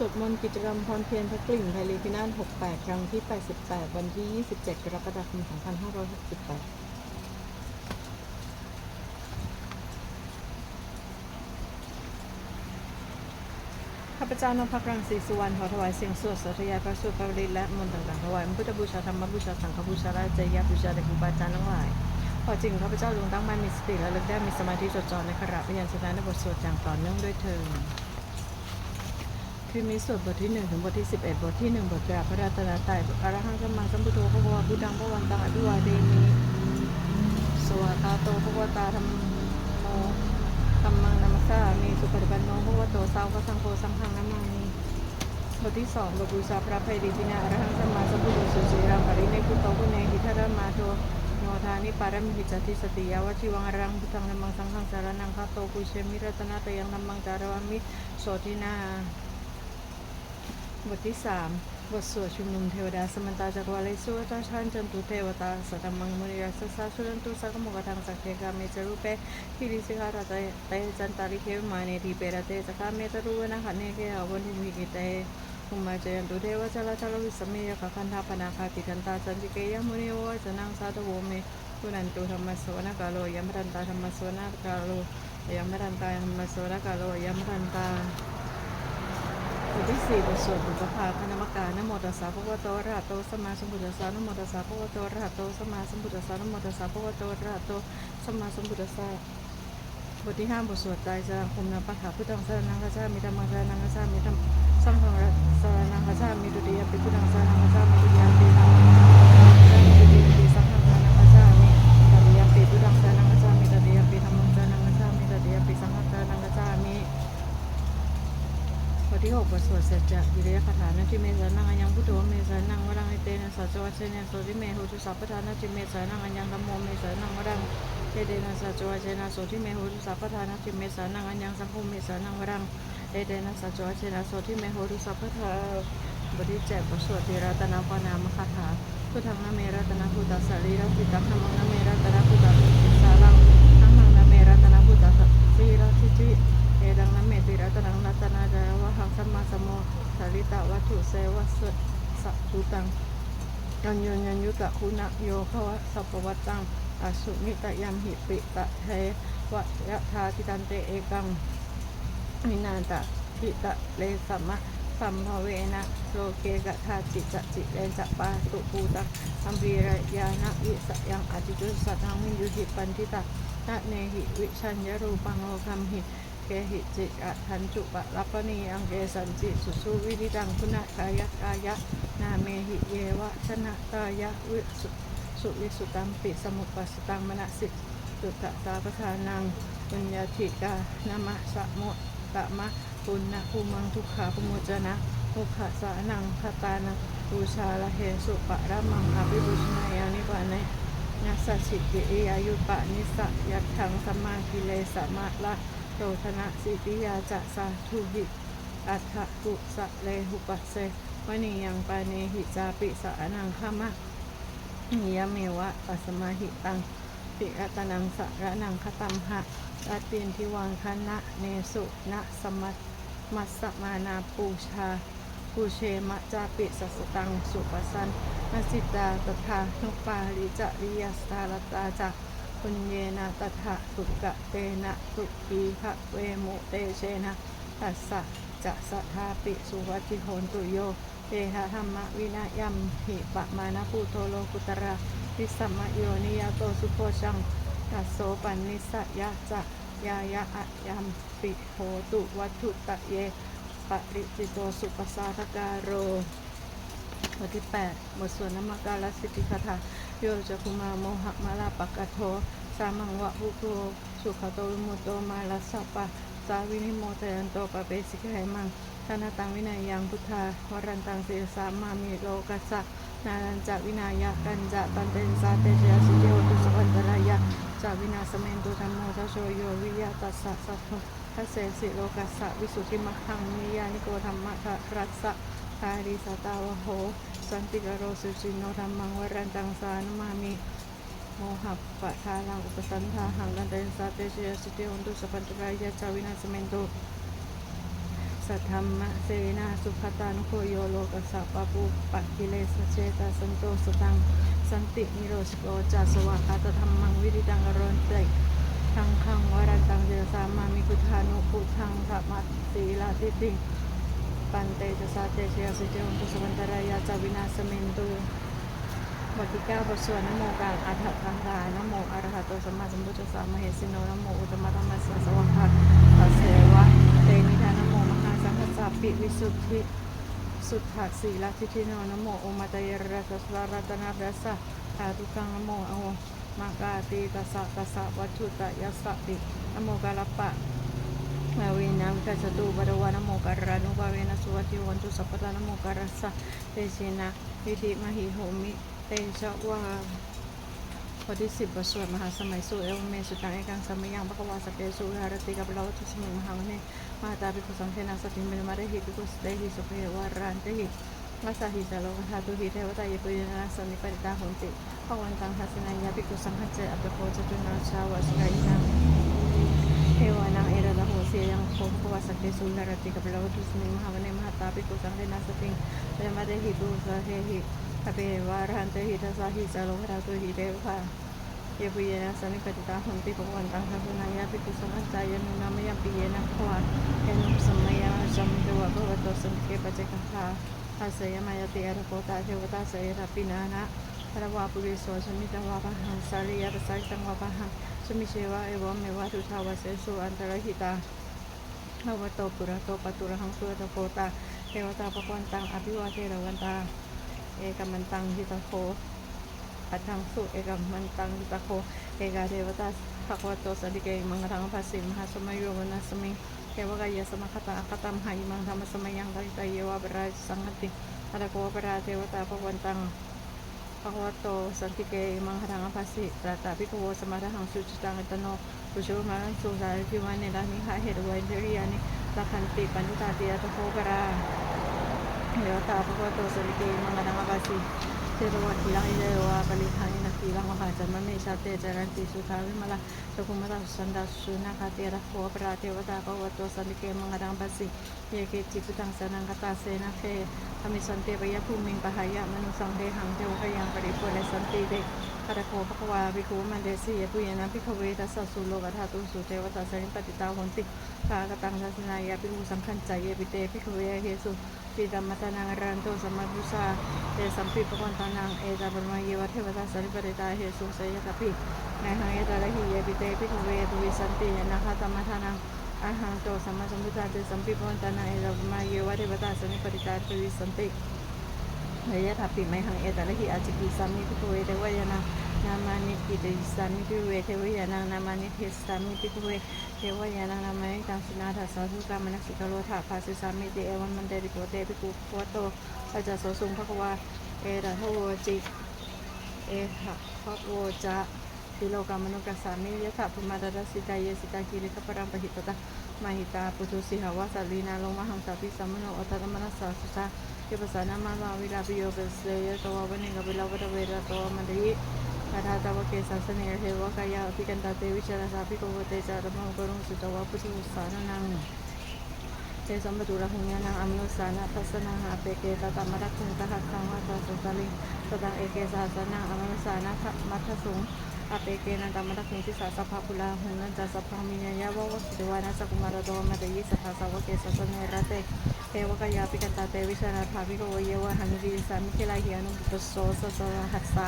สวดมนต์กิจกรรมพรเพียรพระกลิ่งไทยลีพินาน68 ครั้งที่ 88 วันที่ 27 กรกฎาคม 2568ข้าพเจ้านพรังศรีสุวรรณขอถวายเสียงสวดสาธยายพระสูตรพระบริตและมนต์ต่างๆถวายพุทธบูชาธรรมบูชาสังฆบูชาและจริยบูชาแด่ครูบาจารย์ทั้งหลายขอจริงข้าพเจ้าลงตั้งมั่นมีสติและเลึกได้มีสมาธิจดจ่อในขณะพยัญชนะในบทสวดอย่างต่อเนื่องด้วยเทิง คือมีสวดบทที่ 1 ถึงบทที่ 11 บทที่ 1 บทกราบพระรัตนตรัยอรหังสัมมาสัมพุทโธพระวาพุทธังพระวันตังอภิวาเดมิสวากาโตพระวตาธรรมโมธัมมังนัมสามีสุปฏิปันโนภควโตสาวกสังโฆสังฆังนามามิบทที่สองบทบูชาพระภัยดีทินาอรหังสัมมาสัมพุทโธสุสีรังปริเนคุโตกุเนหิทารามาโทโนทานิปารมิหิจติสติยาวชิวังอรังพุทธังนามังสังฆังสารนังคาโตกุเชมิรัตนาตยังนามังจารวามิโสทินา บทที่สามบทสวดชุมนุมเทวดาสมันตาจักรวาลสุวตาชันจันตุเทวตาสัตมังมุนิรัสสะสุรันตุสักมุกทังสักเทกาเมจรูปเปพิริสิกาตเตเตจันตาริเคมาเนทีเปรเตจักาเมตรูนะขันเนเกอวันทิมิกิเตภุมมาจยันตุเทวจลาจลวิสเมยกคันธาปนาคาติกันตาจันจิเกยมุนิโวจนังสาธุโวเมกุนันตุธรรมสวนกาโลยัมรันตาธรรมสวนกาโลยัมรันตาธรรมสวนกาโลยัมรันตา บทที่สี่บทสวดบุพภาคณมการนโมตัสสะภะคะวะโตระหะโตสัมมาสัมพุทธัสสะนโมตัสสะภะคะวะโตระหะโตสัมมาสัมพุทธัสสะนโมตัสสะภะคะวะโตระหะโตสัมมาสัมพุทธัสสะบทที่ห้าบทสวดตายจารคมนาปะขาพุทธังสารนังกัจฉามิธรรมังสารนังกัจฉามิธรรมสังฆังสารนังกัจฉามิดุติยาปิพุทธังสารนังกัจฉามิดุติยาปิธัมมังสรนังคัจฉามิดุติยปิสังฆังสรนังคัจฉามิตติยปิพุทธังสรนังคัจฉามิตติยปิธัมมังสรนังคัจฉามิตติยปิสังฆังสรนังคัจฉามิ บสวดเสร็จจากวิริยคาถานาทิเมสานังอัญญังพุทโธเมสานังวรังไอเตนะสัจวัชเนโสทิเมโหตุสัพพทานาทิเมสานังอัญญังธัมโมเมสานังวรังเอเตนะสัจวัชเนะโสทิเมโหตุสัพพทานาทิเมสานังอัญญังสังโฆเมสานังวรังเอเตนะสัจวัชเนะโสทิเมโหตุสัพพทาบทที่เจ็ดบทสวดทีรัตนาปนามคาถาพุทธังนะเมรัตนาพุทธัสสะลีรัติตังธรรมังนะเมรัตนาพุทธัสสะลังธัมมังนะเมรัตนาพุทธัสสีรัติจิ ดังนะเมติรัตนังรัตนาจาวะหังสัมมาสมโมสาริตะวัตถุเสวะสะสัตุตังยัญญยัญยุตะคุณะโยภวะสัพพวัตตังอสุนิตยัมหิปิตะเทวะยะธาติตันเตเอกังวินาตะทิตะเลสัมมะสัมภเวนะโลเกกะธาจิจะจิเลนจะปาตุปูตังอัมพีรยานะวิสยังอติจุสัตังวิยุหิปันทิตะนะเนหิวิชัญญรูปังโลคัมหิ เกหิจิอะทันจุปะรัปปนีอังเกสันจิสุสุวิริดังคุณกายะกายะ นาเมหิเยวะชนะกายะวิสุสุวิสุตัมปิสมุปัสตังมณสิสุตตะสาปทานังปุญญาธิกานามะสะโมตะมะปุณณภูมังทุกขาภโมจนะมุขะสานังคตานังบูชาละเหสุปะระมังอภิบูชนายานิปะเนนัสสะสิกิริยายุปะนิสะยัตถังสมมากิเลสมะละ โตธนะสิปิยาจะสาธุหิอัฏฐกุสะเลหุปัสเสวนิยังปาเนหิจาปิสะอนังขมะนิยเมวะปัสมาหิตังปิอัตนังสะระนังคตัมหะรัตินทิวังคณะเนสุนะสมัตมัสสมานาปูชาปูเชมะจาปิสัสตังสุปสันนสิตาตถานุปาริจริยสตาลตาจัก ปุญเยนะตถาสุกะเตนะสุขีภะเวโมเตเชนะตัสสะจะสัทธาปิสุวัติโหนตุโยเตหะธรรมวินายัมหิปะมานะภูโตโลกุตระวิสัมมโยนิยโตสุโพชังตัสโสปันนิสยะจะยายะอะยัมปิโหตุวัตถุตะเยปริจิโตสุปสาทการโรบทที่8บทสวดนมการลสิทธิคาถาโยจะคุมาโมหะมาลาปะกะโท สามังวะภูโตสุขโตวิมุตโตมาลัสสะปะสาวินิโมเตยันโตปะเปสิกไหมังธนตังวินัยยังพุทธาวรันตังเสสามามิโลกัสสะนารันจวินายะกันจะตันเตนสาเตเจยสิเจโอตุสวันตรายะจะวินาสเมนตุธรรมโมทโชโยวิยะตัสสะสัพพะพระเสสิโลกัสสะวิสุทธิมัคคังนิยานิโกธรรมะทะรัสสะทาริสตาวโห สันติกโรสุจินโนธรรมังวรันตังสานมามิ โมหัปะทาลังอุปสันทาหังกันเตนสาเตเชยสิเตหุนตุสปันตรายะจาวินาสเมนตุสัทธรรมะเสนาสุขตานุโคโยโลกัสสะปะปุปักกิเลสเชตาสันโตสตังสันตินิโรธโกจัสวะคาตธรรมังวิริตังอรนติทังขังวรันตังเจสามามิกุธานุพุทังสัมมัตสีลาติติปันเตจะสาเตเชียสิเจอุตุสวันตรายาจาวินาสเมนตุ บทที่เก้าบทสวดนโมกางอัฏฐคังคานโมอระหะโตสัมมาสัมพุทธัสสะมเหสิโนนโมอุตมะธรรมสสะสวัคตัสเสวะเตนิทานโมมหาสังฆสสะปิวิสุทธิสุทธะสีลัทิทิโนนโมโอมาตยรัสสะรัตนาดัสสะธาตุกังนโมอโหมากาติตัสสะตัสสะวัตถุตะยัสสะตินโมกาลปะมาเวนังกัจจตุบรวานโมการานุบาเวนะสุวัติวันตุสัพพตานโมการัสสะเตชินะวิธิมหิโหมิ เตชะวาข้อที่สิบบทสวดมหาสมัยสุเอวเมสุตังเอกังสมัยยังพระกวาสเปสุหารติกับเราทุสมิงมหาวเนมหาตาภิกขุสังเทนะสติเมมาเรหิภิกขุสเตหิสุเปวารันเตหิวัสสหิจาโลกธาตุหิเทวตายปุยนะสนิปริตาหนติพวันตังทัสนัยาภิกขุสังฆเจอัปโพจตุนาชาวสกายินังเทวานังเอระละโหเสียยังโคภควาสเกสุนารติกับเราทุสมิมหาวเนมหาตาปิกุสังเดนาสติงเรมาเดหิตุสะเฮหิ อเปวารันเตหิทัสสะหิจาโลหะตุหิเดวะเยปุเยนะสันนิปติตาหุนติภวันตังทัสนายาปิกุสังจายนุนามยปิเยนะขวาเอนุสมัยนะจัมเทวะภวตสันเกปเจกัคาอาศัยมายติอรโปตาเทวตาเสยรปินานะพระวาปุริโสชมิตวาปะหังสาริยปัสสัยตังวาปะหังสมิเชวะเอวเมวะทุทาวาเสสุอันตรหิตาภาวะโตปุระโตปตุระหังสุตโคตาเทวตาปะวันตังอภิวาเทระวันตา เอกัมมันตังหิตาโคอัตังสุเอกัมมันตังหิตาโคเอกาเทวตาภควโตสัติเกมังรังภาสิมหาสมัยโยวนัสมิเทวกายสมคตาอคตัมหายมังธรรมสมัยยังตาตเยวะปราสังติอะระโกปราเทวตาปะวันตังภควโตสันติเกมังคทังภัสสิตราตาภิกขโวสมาทังสุจิตังอิตโนปุชมานังสุสาริพิวันเนลานิหาเหตุเวนเจริยานิลักขันติปัญญตาเตียตโคปราเดวตโคกขีลังมหาจันมะเมชาเตจารันติสุทาวิมลาสุขุมตาสุสันดาสุนาคาเตียระโคปรา เทวตาภควโตสันติเกมังคทังอภัสสิเยเกจิปุตังสนังคตาเสนาเคธรรมิสันติปยภูมิงปะหายะมนุสังเดหั งเทวกยังปริปุเรสันติเดคาระโคภควาภิกขุมันเดสียปุยนะภิกขเวทัสสะสุโลกธาตุสุเทวตาสริปติตาหนติกากตังทัสนายาภิกขุสังขันใจเยปิเตภิกขเวเฮสุปิดัมมตานังรันโตสัมมาพุสาเตสัมปิปวันตานังเอตาปรมเยวเทวตาสริปติตาเฮสุเสยตปินายหังเอตาละหิเยปิเตภิกขเวตุวิสันติยนะคาตมัทานังอาหังโตสัมมาสัมพุทธาเตสัมปิปวันตานาเอตาปรมเยวเทวตาสริปติตาตุวิสันติ เนยทัปิไมหังเอตระหิอาจิกิสามิพิกเวเทวายานังนามานิกิเตสามิพิเวเทวยานังนามานิเทสามิพิกเวเทวายานังนามานิตังสินาทัสสาธุกามนักสิกโลธาภาสิสามิเตเอวันมันเดริโกเตปิกุปวโตอาจารย์โสสุงภควาเอระโทจิเอหะภะโวจะติโลกามนุกัสสามิยะถาภมาตรัสสิตายยสิตาคิริกปรังปหิตตะมาหิตาปุถุสิหวาสาลีนาลงมหังสาปิสัมมโนอัตตมนัสสาสุสา que pasana más va a ir a bio que se ya todo va a venir a ver la otra vez a todo mandí para tava que sa sa ne he wa ka ya pi kan ta te vi cha sa pi ko te cha ra ma ko ru su ta wa pu su sa na nang te sam tu ra hu nya na am no sa na pa sa na ha pe ke ta ta ma ra kun ta ha ka wa ta sa sa li ta ta e ke sa sa na am no sa na tha ma tha sung อาเปเกนันตามะคุสิสาสภาพุลาหุนันจาสภามิญญาวะวสุเดวานาสกุมารโดมาเดยิสภาสาวเกสสเนระเต เทวกายาปิกันตาเตวิชานาภาวิโกเยวะหันวิสามิเคลาเฮียนุตุโสสสหัสสา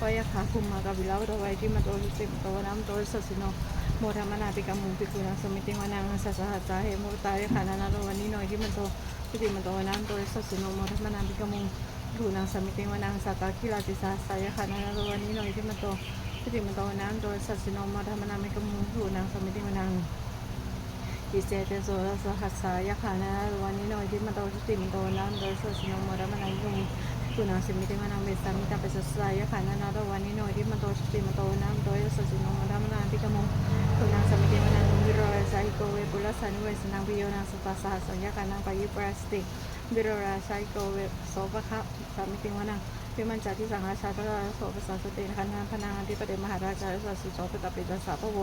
วายขาคุมากาวิลาวะไวจิมาโตหิสิโตนามโตสสินโมธรรมนาปิกามุปิกุณาสมิติวานังสัสหัสสาเหมุตายขานานาโรวันนี้หน่อยที่มันโตพิติมันโตนามโตสสิโนโมธรรมนาปิกามุดูนางสมิติวานังสัตตาคิลาติสาสายขานานาโรวันนี้หน่อยที่มันโตสติมันโตนังโดยสัตสิโนมธรรมนามิกามุหูนางสมิติมนัง อิเจเตโสรสหัสสายขานะวันนี้หน่อยที่มันโตสติมโตนังโดยสัตสิโนมรรมนามิกมุหูนางสมิติมนังเบสามิตาเปสสายขานะนาวันนี้หน่อยที่มันโตสติมโตนังโดยสัตสิโนมรรมนามิกมุหูนางสมิติมนังวิโรยสายโกเวปุลสันเวสนังวิโยนังสตาสหัสสัญญาการนังปายุปราสติวิโรราสายโกเวโสภะสามิติมนังพิมันจาที่สังฆาชาตระโสภาษาสตินะคันานพนังที่ประเดมหาราชาสัสสุโสปตปิตาสาพโว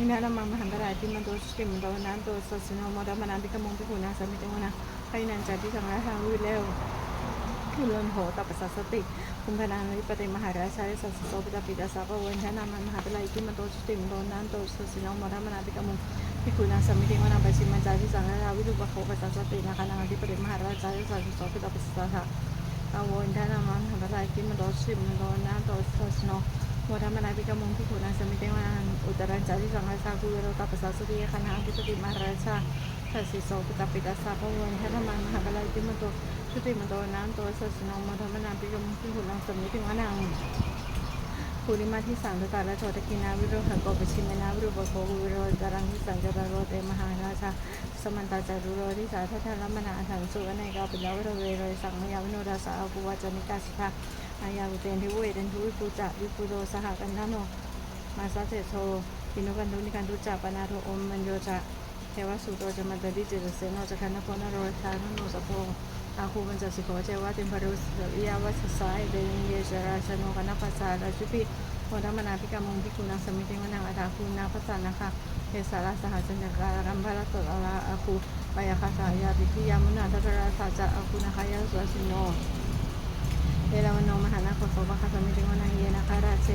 นินารามังมหันตรายที่มันโตสติมันโตนันโตสัสโนโมดมานันติกมงพิคุณาสมิติวนาไปนันจัติสังราชาวิเลวคุลนโหตัปสัสสติคุมพนานิปติมหาราชาสัสโสปิตาปิตาสาปวันชนามันมหาตรายที่มันโตสติมันโตนันโตสัสโนโมดมานันติกมงพิคุณาสมิติวนาไปสิมันจัติสังราชาวิลุปะโคปัสสตินาคานาธิปติมหาราชาสัสโสปิตาปิตาสาอาวนทนามันมหันตรายกินมันโดสกิมันโดนาโดสสโน วัฒนมนาพิกมุงพิคุณาสมิเตวันอุตรัญจาริสังฆาสากุเวโรตาปสัสสติคณะพิสติมาราชาทัสสิโสปิตาปิตาสาพวันทานามันหันตรายกิมันโดชุติมันโดนาโดสสโนวัฒนมนาพิกมุงพิคุณาสมิเตวานังภูริมาที่สังตตาและโทตกินาวิโรหะโกปชิมนาวิโรปโกวิโรจารังที่สังจารโรเตมหาราชาสมันตาจารุโรที่สาทัทธรมนาถังสุวรรณกาปิลาวิโรเวโรสังมยาวิโนดาสาอาภูวาจนิกาสิกา อายาวุเตนทิเวเดนทุวิปูจาวิปูโรสหกันทโนมาสาเตโทปินุกันทุนิกันทุจาปนาโทอมมันโยจะเทวสุโตจะมันตดิจิตเสโนจะคันนโพนโรชานโนสโพอาคูมันจะสิโกเจวะติมพารุสยาวัสสายเดนเยจราชโนกันนปัสสาราชุปิโมดมนาพิกามงพิกุณาสมิติวนาอาตาคูนาพัสสานะคะเทสาราสหัสจักการัมภารตตลาอาคูปายาคาสายาติพิยามุนาทัตราสาจะอาคูนาคายาสุสิโน เอราวันโนมหานาคโสภคสมิติวนาเยนะคะราช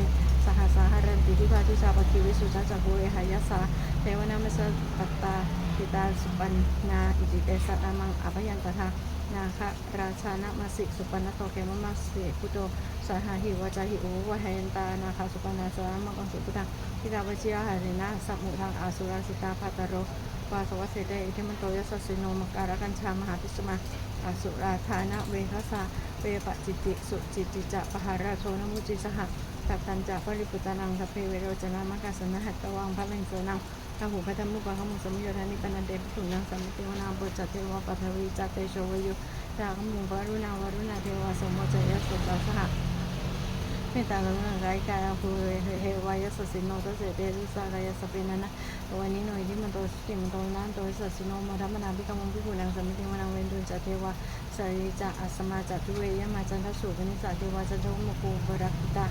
สหสหรันติทิพาทุชาปคิวิสุชาจักเวหายาสาเทวนามัสปัตตาปิตาสุปันนาอิจิเตสะอามังอภยันตทานาคะราชานะมาสิสุปันนโตเกมมัสิพุโตสาหาหิวาจาหิโอวะเหนตานาคาสุปันนาสามังอสุปุตัง ทิตาวิจยาหารินะสัมมุทังอาสุราสิตาภัตโรวาสวัสเสเดอิทิมันโตยัสสิโนมการกันชามหาพิสมาอาสุราธานะเวคสาเวปจิติสุจิติจะปหาราโชนมุจิสหะตับตันจะปริปุตานังสัพเพเวโรจนามกาสนะหัตตวังพระเวงเสนังข้าหูพระธรรมุปะขมุสมุโยธานิปนันเตปิถุนังสัมมิติวนาปุจจเทวะปัทวีจัตเตโชวยุจาขมุวรุณาวรุณาเทวะสมโมจยสุตสห เมตตากรุณากายกายภูเฮวายสสิโนตเสเตรุสากายสเปนันะวันนี้หน่อยที่มันโตสิมันโตนั้นโตสสิโนมาธรรมนาพิกรมพิภูนังสมิติวนังเวนตุจัตเทวาสาริจะอัสมาจัตุเวยมาจันทสุปนิสาเทวาจันทมุคูปรักิตา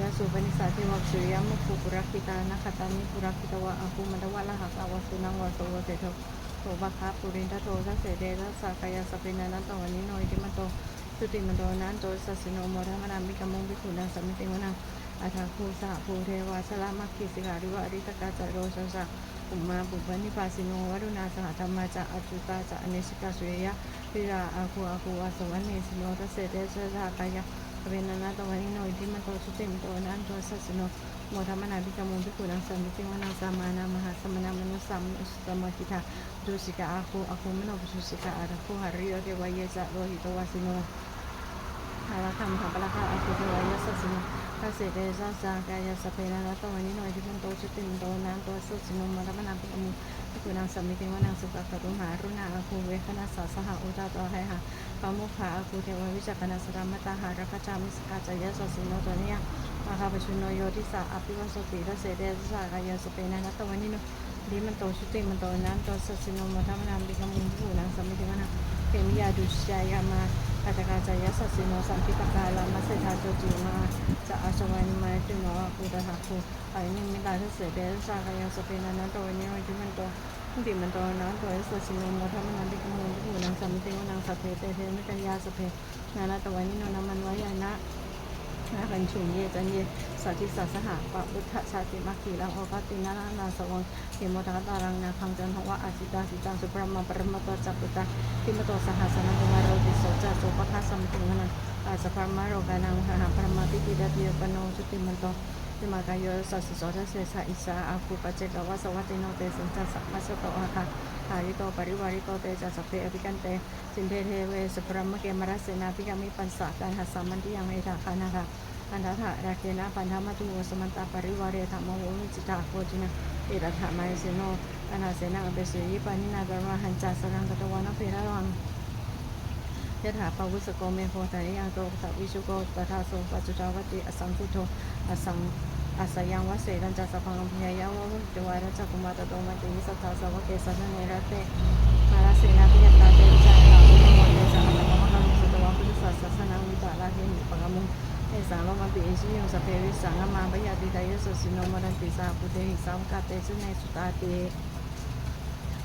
ยาสุปนิสาเทวาสุริยมุคูปรักิตานะคตานิปุรักิตวะอาภูมันตวะละหักาวสุนังวาโสวเสโทโตบะคาปุรินทโตทัสเสเดทัสสากายสเปนันตวันนี้หน่อยที่มันโต สุติมันโดนันโตสัสโนโมทมนามิกมงพิขุนังสมิติวนังอาทาคูสะภูเทวาสลามัคคิสิการิวะอริตกาจโรสสะอุมาบุปนิปาสิโนวรุณาสหธรรมาจะอจุตาจะอเนสิกาสุริยะพิราอาคูอาคูวาสวรรเนสิโนทัสเสเตสสากายะเวนันาตวันิโนอิทิมันโตสุติมันโดนันโตสัสสิโนโมทมนามิกมงพิขุนังสมิติวนังสามานามหาสมนามนุสัมอุสตมคิทาดุสิกาอาคูอาคูมโนปุสุสิกาอาราคูหาริโยเทวายะจะโลหิตวาสิโน หาละคำถามปะละค่ะอาคุเทวายสสิโนพระเสดเดชาสากายสเปนาละตวันนี้หน่อยที่เป็นโตชุติมโตนางตัวสุสิโนมรัมนามปิกมุที่คือนางสมิติวานางสุขะตุหารุณาอาคูเวคณาสาสหอุตาตัวให้หาปามุขาอาคูเทววิจักนาสรามตาหารักจามิสกาจายสสิโนตัวนี้มาคาปชุนโนโยทิสาอภิวัสติพระเสดเดชากายสเปนาละตวันนี้เนาะดีมันโตชุติมันโตนางตัวสุสิโนมรัมนามปิกมุที่คือนางสมิติวานางเกมิยาดุชยามา อาจาจายสัสิโนสัมพิปกาลามัสเสธาโจจิมาจะอาชวันมาจุโนคูตถาคูไปนี่มิตาทุเสเดชากายสเปนันโตวันนี้วันที่มันโตที่มันโตนะโตสัสสิโนโมทมันนันติกมุนที่หูนางสัมติวนางสัพเพเตเทมิตยาสเพนานาตวันนี้โนนามันวายานะนะกันชุนเยจันเย สัติสัสหะปะบุทธชาติมัคคีลังโอกาตินานาสวังเขมทัตารังนาคังจันทวะอาจิตาสิตังสุปรมาปรมตจักปุตตาทิมโตสหัสนังกุมารโรติโสจะโสปะคะสัมติงนันอาสพรมโรกานังหาพรมาติติดาติยปโนจุติมันโตติมากายโยสัสสโสทัสเสสะอิสาอาคูปเจกวะสวัติโนเตสัญจสัมมัสโตอาคาหาริโตปริวาริโตเตจัสเพอภิกันเตสินเทเทเวสพรมเกมรัสเสนาภิกามิปัสสะการหัสสัมมันติยังเอธาคานาคา อันทะราเกนะปันธมัตุโวสมันตาปริวาเรธรรมโวมิจิตาโคจินะเอรธามายเสโนอนาเสนาเบสุยิปานินาดรมหันจัสรังกตวานเพระวังยถาปวุสโกเมโพธานิยังโตสัวิชุโกตถาโสปัจจุจาวติอสังคุโทอสังอาสยังวเสรัญจัสพังพยายาวะจวารจักกุมารตโตมาติสัทธาสวะเกสันเนรเตมาลาเสนาพิยตาเตจาระอุโมเตสังสุตวะพุทธศา สังโลมาปิอิชิยงสเปวิสังมาปยาติตายสสสิโนมรันติสาปุเตหิสามกาเตชเนสุตาเต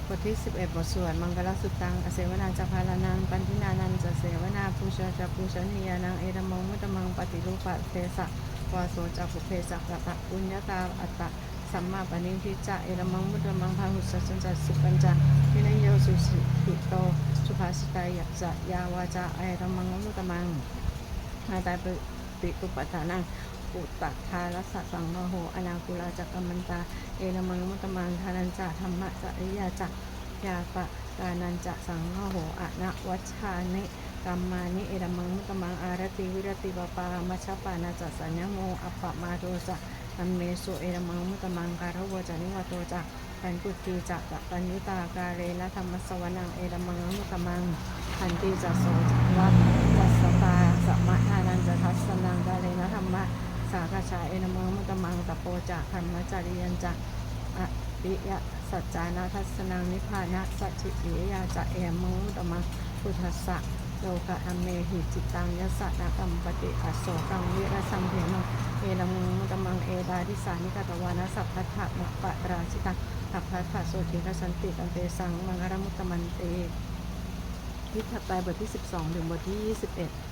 บทที่ 11 บทสวดมังกรสุตังอเสวนาจะพาลานัง ปันทินานันจะเสวนาภูชาจะภูชนียานัง เอรมังมุตมังปฏิรูปะเทสะวาโสจักขุเพสักกะตะปุญญาตาอัตตะสัมมาปณิทิจะเอรมังมุตมังพาหุสสัญจัสสุปัญจวินโยสุสิหิโตสุภาสิตายะจะยาวาจาเอรมังมุตมังอาตาปิ ปิปุปตานังอุตตะทารัสสังมโหอนาคุลาจักกัมมันตา เอรมังมุตมังทานันจะธรรมะจะริยาจักยาปะกานันจะสังมโหอนะวัชานิกัมมานิเอรมังมุตมังอารติวิรติปปามัชปานาจัสัญญโมอัปปมาโทจะอันเมสุเอรมังมุตมังการะโวจานิวโตจักปันกุตีจักปัญญุตาการเรนะธรรมสวนังเอรมังมุตมังพันติจะโสวัตวัสตาสัมมา ชาเอนะมังมุตมังตะโปจะธรรมจริยันจะอปิยะสัจจานาทัสนังนิพพานะสัจจิปิยาจะเอมังมุตตมังพุทธัสะโลกะอเมหิจิตตังยสสะนากัมปติอโศกังวิระสัมเพมังเอนมังมุตมังเอดาทิสานิกตวานะสัพพัทธะมะปะราชิตังสัพพัทธะโสติกสันติกันเตสังมังคารมุตมันเตที่ถัดไปบทที่ 12 ถึงบทที่ 21